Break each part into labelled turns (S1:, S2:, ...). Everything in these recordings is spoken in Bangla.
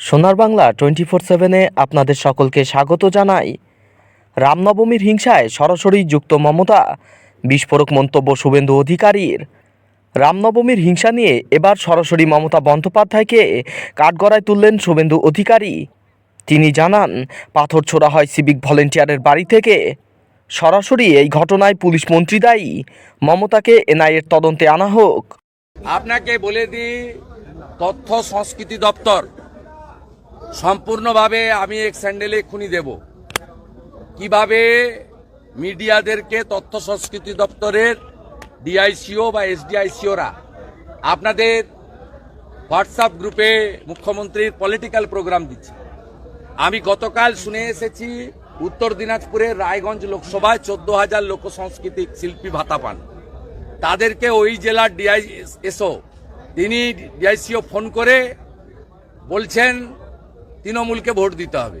S1: সোনার বাংলা টোয়েন্টি ফোর সেভেনে আপনাদের সকলকে স্বাগত জানাই। রামনবমীর হিংসায় সরাসরি যুক্ত মমতা, বিস্ফোরক মন্তব্য শুভেন্দু অধিকারীর। রামনবমীর হিংসা নিয়ে এবার সরাসরি মমতা বন্দ্যোপাধ্যায়কে কাঠগড়ায় তুললেন শুভেন্দু অধিকারী। তিনি জানান, পাথর ছোড়া হয় সিভিক ভলেন্টিয়ারের বাড়ি থেকে। সরাসরি এই ঘটনায় পুলিশ মন্ত্রী দায়ী। মমতাকে এনআইএর তদন্তে আনা হোক।
S2: আপনাকে বলে দিই, তথ্য সংস্কৃতি দপ্তর সম্পূর্ণভাবে আমি এক স্যান্ডেলে খুনি দেব। কীভাবে মিডিয়াদেরকে তথ্য সংস্কৃতি দপ্তরের ডিআইসিও বা এসডিআইসিওরা আপনাদের হোয়াটসঅ্যাপ গ্রুপে মুখ্যমন্ত্রীর পলিটিক্যাল প্রোগ্রাম দিচ্ছে। আমি গতকাল শুনে এসেছি, উত্তর দিনাজপুরের রায়গঞ্জ লোকসভায় চোদ্দ হাজার লোক সাংস্কৃতিক শিল্পী ভাতা পান। তাদেরকে ওই জেলার ডিআইএসও, তিনি ডিআইসিও ফোন করে বলছেন তৃণমূলকে ভোট দিতে হবে।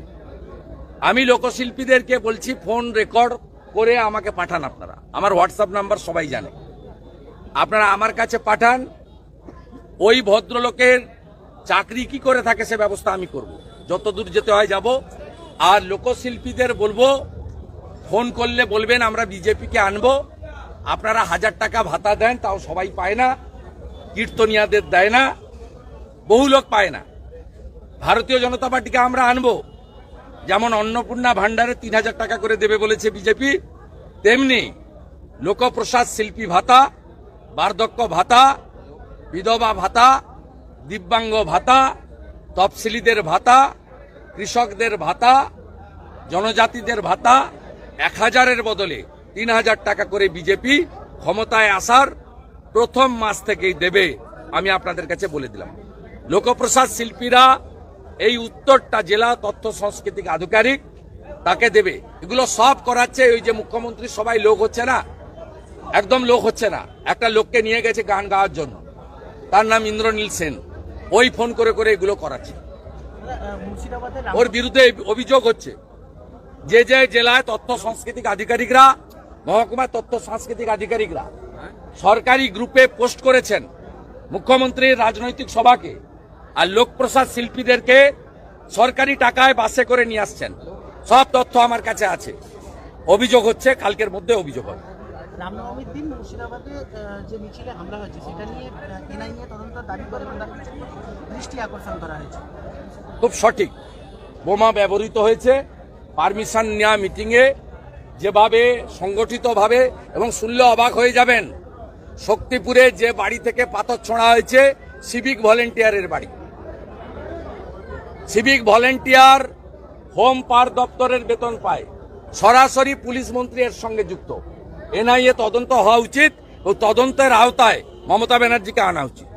S2: আমি লোকশিল্পীদেরকে বলছি, ফোন রেকর্ড করে আমাকে পাঠান আপনারা। আমার হোয়াটসঅ্যাপ নাম্বার সবাই জানে। আপনারা আমার কাছে পাঠান, ওই ভদ্রলোকের চাকরি কি করে থাকে সে ব্যবস্থা আমি করব। যত দূর যেতে হয় যাব। আর লোকশিল্পীদের বলব, ফোন করলে বলবেন, আমরা বিজেপিকে আনব। আপনারা হাজার টাকা ভাতা দেন, তাও সবাই পায় না, কীর্তনিয়াদের দেয় না, বহু লোক পায় না। ভারতীয় জনতা পার্টিকে আমরা আনব। যেমন অন্নপূর্ণা ভান্ডারে তিন হাজার টাকা করে দেবে বলেছে বিজেপি, তেমনি লোকপ্রসাদ শিল্পী ভাতা, বার্ধক্য ভাতা, বিধবা ভাতা, দিব্যাঙ্গ ভাতা, তফসিলিদের ভাতা, কৃষকদের ভাতা, জনজাতিদের ভাতা এক হাজারের বদলে তিন হাজার টাকা করে বিজেপি ক্ষমতায় আসার প্রথম মাস থেকেই দেবে, আমি আপনাদের কাছে বলে দিলাম। লোকপ্রসাদ শিল্পীরা এই উত্তরটা জেলা তথ্য সাংস্কৃতিক আধিকারিক তাকে দেবে। এগুলো সব করাচ্ছে ওই যে মুখ্যমন্ত্রী, সবাই লোক হচ্ছে না। একদম লোক হচ্ছে না। একটা লোককে নিয়ে গেছে গান গাওয়ার জন্য। তার নাম ইন্দ্রনীল সেন। ওই ফোন করে করে এগুলো করাচ্ছে। ওর বিরুদ্ধে অভিযোগ হচ্ছে। যে যে জেলায় তথ্য সাংস্কৃতিক আধিকারিকরা মহকুমা তথ্য সাংস্কৃতিক আধিকারিকরা সরকারি গ্রুপে পোস্ট করেছেন মুখ্যমন্ত্রীর রাজনৈতিক সভাকে। আর লোকপ্রসাদ শিল্পীদেরকে সরকারি টাকায় বাসে করে নিয়ে আসছেন। সব তথ্য আমার কাছে আছে। অভিযোগ হচ্ছে কালকের মধ্যে অভিযোগ হবে।
S3: রামনবমীর দিন মুর্শিদাবাদে যে মিছিলে হামলা হয়েছে সেটা নিয়ে এনআই তদন্ত দাবি করে দৃষ্টি আকর্ষণ করা হয়েছে।
S2: খুব সঠিক। বোমা ব্যবহৃত হয়েছে। পারমিশন নেওয়া মিটিংয়ে যেভাবে সংগঠিতভাবে এবং শুনলে অবাক হয়ে যাবেন শক্তিপুরে যে বাড়ি থেকে পাথর ছোঁড়া হয়েছে সিভিক ভলেন্টিয়ারের বাড়ি। সিভিক ভলেন্টিয়ার হোম পার দপ্তরের বেতন পায়। সরাসরি পুলিশ মন্ত্রী এর সঙ্গে যুক্ত। এনআইএ তদন্ত হওয়া উচিত ও তদন্তের আওতায় মমতা ব্যানার্জিকে আনা উচিত।